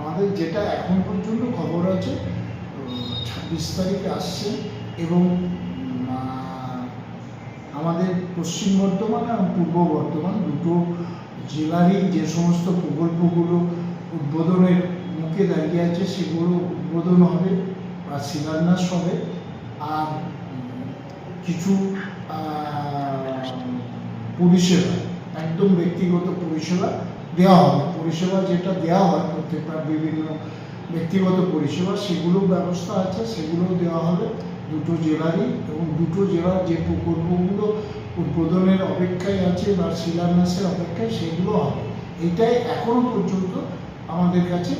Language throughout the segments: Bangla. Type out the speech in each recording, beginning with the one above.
আমাদের যেটা এখন পর্যন্ত খবর আছে ছাব্বিশ তারিখে আসছে এবং আমাদের পশ্চিম বর্ধমান এবং পূর্ব বর্ধমান দুটো জেলারই যে সমস্ত প্রকল্পগুলো উদ্বোধনের মুখে দাঁড়িয়ে আছে, সেগুলো উদ্বোধন হবে বা শিলান্যাস হবে। আর কিছু পরিষেবা, একদম ব্যক্তিগত পরিষেবা দেওয়া হবে। পরিষেবা যেটা দেওয়া হয় প্রত্যেকটা বিভিন্ন ব্যক্তিগত পরিষেবা সেগুলো ব্যবস্থা আছে সেগুলো দেওয়া হবে দুটো জেলারই এবং দুটো জেলার যে প্রকল্পগুলো উদ্বোধনের অপেক্ষায় আছে বা শিলান্যাসের অপেক্ষায়, সেগুলো হবে। এটাই এখনও পর্যন্ত আমাদের কাছে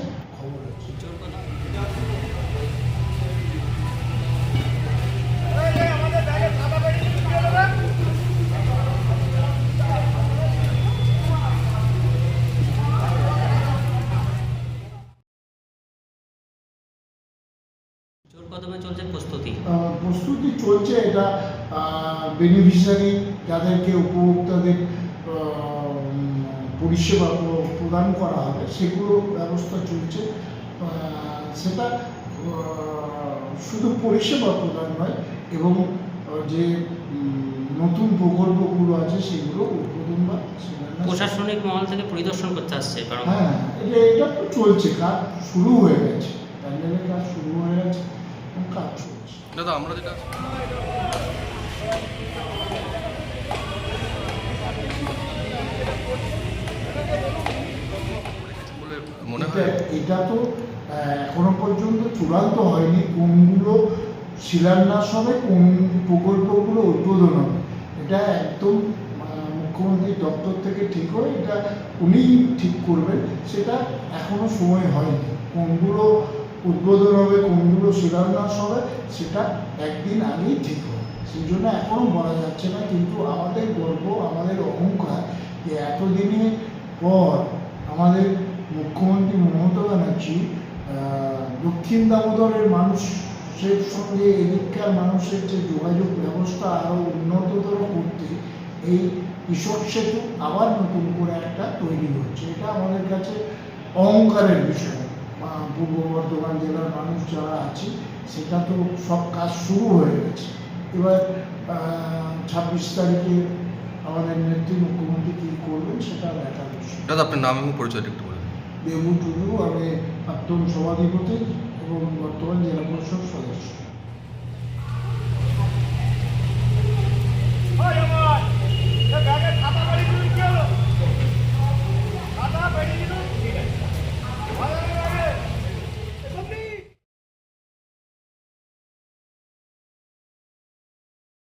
জোর কদমে চলছে? প্রস্তুতি। প্রস্তুতি চলছে এটা বেনিফিশিয়ারি যাদেরকে উপভোক্তাদের পরিষেবা প্রদান করা হবে সেগুলো ব্যবস্থা চলছে। সেটা শুধু পরিষেবা প্রদান নয় এবং যে নতুন প্রকল্পগুলো আছে সেগুলো উদ্বোধন বা প্রশাসনিক মহল থেকে পরিদর্শন করতে আসছে কারণ হ্যাঁ এটা এটা তো চলছে কাজ শুরু হয়ে গেছে। প্যান্ডেলের কাজ শুরু হয়ে গেছে এবং কাজ চলছে দাদা, আমরা যেটা মনে হয় এটা- তো এখনও পর্যন্ত চূড়ান্ত হয়নি। কোনগুলো শিলান্যাস হবে কোন প্রকল্পগুলো উদ্বোধন হবে? এটা একদম মুখ্যমন্ত্রীর দপ্তর থেকে ঠিক হয় এটা উনি ঠিক করবেন। সেটা এখনও সময় হয়নি। কোনগুলো উদ্বোধন হবে, কোনগুলো শিলান্যাস হবে, সেটা একদিন আগেই ঠিক হবে। সেই জন্য এখনও বলা যাচ্ছে না, কিন্তু আমাদের গর্ব, আমাদের অহংকার যে এতদিনের পর আমাদের মুখ্যমন্ত্রী মমতা ব্যানার্জি দক্ষিণ দামোদরের মানুষের সঙ্গে এদিককার মানুষের যে যোগাযোগ ব্যবস্থা আরও উন্নততর করতে, এই কৃষক সেতু আবার নতুন করে একটা তৈরি হচ্ছে। এটা আমাদের কাছে অহংকারের বিষয়। পূর্ব বর্ধমান জেলার মানুষ যারা আছে সেটা তো সব কাজ শুরু হয়ে গেছে। এবার ছাব্বিশ তারিখে আমাদের নেত্রী মুখ্যমন্ত্রী কী করবেন সেটা দেখা দাদা আপনার নাম এবং পরিচয়টা একটু বলুন। দেবু টুডু আমি প্রাক্তন সভাধিপতি এবং বর্তমান জেলা পরিষদ সদস্য।